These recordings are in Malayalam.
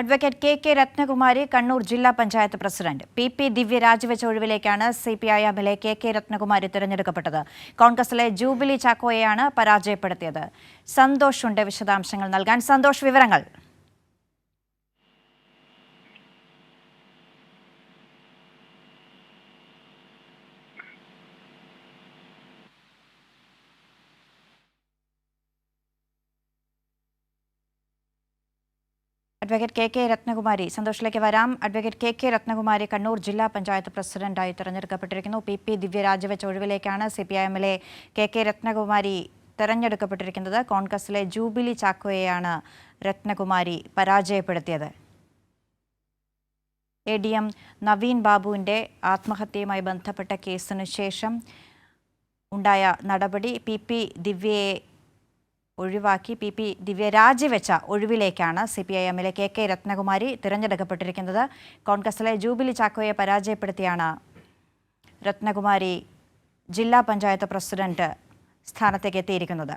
Advocate K K Ratnakumari Kannur ജില്ലാ panchayat president. P P Divya രാജിവെച്ച ഒഴിവിലേക്കാണ് C P I M L K K Ratnakumari തിരഞ്ഞെടുക്കപ്പെട്ടത്. കോൺഗ്രസിലെ ജൂബിലി ചാക്കോയെയാണ് പരാജയപ്പെടുത്തിയത്. സന്തോഷ് ഉണ്ട് വിശദാംശങ്ങൾ നൽകാൻ. സന്തോഷ് വിവരങ്ങൾ. അഡ്വക്കേറ്റ് കെ കെ രത്നകുമാരി സന്തോഷിലേക്ക് വരാം. Advocate K K Ratnakumari Kannur ജില്ലാ പഞ്ചായത്ത് പ്രസിഡന്റായി തെരഞ്ഞെടുക്കപ്പെട്ടിരിക്കുന്നു. പി പി ദിവ്യ രാജിവെച്ച ഒഴിവിലേക്കാണ് സി പി ഐ എമ്മിലെ കെ കെ രത്നകുമാരി തെരഞ്ഞെടുക്കപ്പെട്ടിരിക്കുന്നത്. കോൺഗ്രസിലെ ജൂബിലി ചാക്കോയെയാണ് രത്നകുമാരി പരാജയപ്പെടുത്തിയത്. എ ഡി എം നവീൻ ബാബുവിന്റെ ആത്മഹത്യയുമായി ബന്ധപ്പെട്ട കേസിന് ശേഷം ഉണ്ടായ നടപടി പി പി ദിവ്യയെ ഒഴിവാക്കി പി പി ദിവ്യ രാജിവെച്ച ഒഴിവിലേക്കാണ് സി പി ഐ എമ്മിലെ കെ കെ രത്നകുമാരി തിരഞ്ഞെടുക്കപ്പെട്ടിരിക്കുന്നത്. കോൺഗ്രസിലെ ജൂബിലി ചാക്കോയെ പരാജയപ്പെടുത്തിയാണ് രത്നകുമാരി ജില്ലാ പഞ്ചായത്ത് പ്രസിഡന്റ് സ്ഥാനത്തേക്ക് എത്തിയിരിക്കുന്നത്.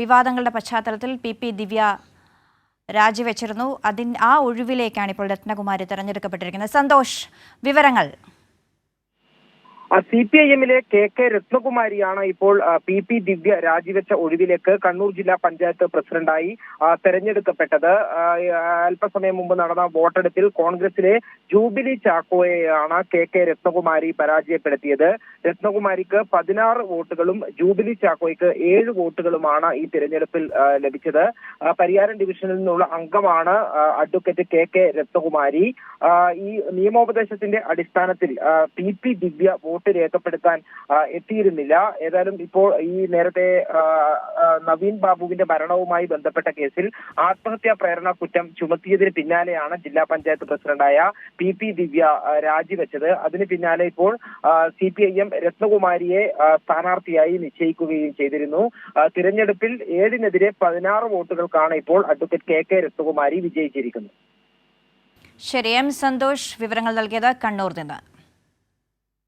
വിവാദങ്ങളുടെ പശ്ചാത്തലത്തിൽ പി പി ദിവ്യ രാജിവെച്ചിരുന്നു. അതിൻ ആ ഒഴിവിലേക്കാണ് ഇപ്പോൾ രത്നകുമാരി തിരഞ്ഞെടുക്കപ്പെട്ടിരിക്കുന്നത്. സന്തോഷ് വിവരങ്ങൾ. സി പി ഐ എമ്മിലെ കെ കെ രത്നകുമാരിയാണ് ഇപ്പോൾ പി പി ദിവ്യ രാജിവെച്ച ഒഴിവിലേക്ക് കണ്ണൂർ ജില്ലാ പഞ്ചായത്ത് പ്രസിഡന്റായി തെരഞ്ഞെടുക്കപ്പെട്ടത്. അല്പസമയം മുമ്പ് നടന്ന വോട്ടെടുപ്പിൽ കോൺഗ്രസിലെ ജൂബിലി ചാക്കോയെയാണ് കെ കെ രത്നകുമാരി പരാജയപ്പെടുത്തിയത്. രത്നകുമാരിക്ക് പതിനാറ് വോട്ടുകളും ജൂബിലി ചാക്കോയ്ക്ക് ഏഴ് വോട്ടുകളുമാണ് ഈ തിരഞ്ഞെടുപ്പിൽ ലഭിച്ചത്. പരിയാരം ഡിവിഷനിൽ നിന്നുള്ള അംഗമാണ് അഡ്വക്കേറ്റ് കെ കെ രത്നകുമാരി. ഈ നിയമോപദേശത്തിന്റെ അടിസ്ഥാനത്തിൽ പി പി ദിവ്യ വോട്ട് രേഖപ്പെടുത്താൻ എത്തിയിരുന്നില്ല. ഏതായാലും ഇപ്പോൾ ഈ നേരത്തെ നവീൻ ബാബുവിന്റെ മരണവുമായി ബന്ധപ്പെട്ട കേസിൽ ആത്മഹത്യാ പ്രേരണ കുറ്റം ചുമത്തിയതിന് പിന്നാലെയാണ് ജില്ലാ പഞ്ചായത്ത് പ്രസിഡന്റായ പി പി ദിവ്യ രാജിവെച്ചത്. അതിന് പിന്നാലെ ഇപ്പോൾ സി പി ഐ എം രത്നകുമാരിയെ സ്ഥാനാർത്ഥിയായി നിശ്ചയിക്കുകയും ചെയ്തിരുന്നു. തിരഞ്ഞെടുപ്പിൽ ഏഴിനെതിരെ പതിനാറ് വോട്ടുകൾക്കാണ് ഇപ്പോൾ അഡ്വക്കേറ്റ് കെ കെ രത്നകുമാരി വിജയിച്ചിരിക്കുന്നത്. ശരി എം സന്തോഷ് വിവരങ്ങൾ നൽകിയത് കണ്ണൂർ നിന്ന്.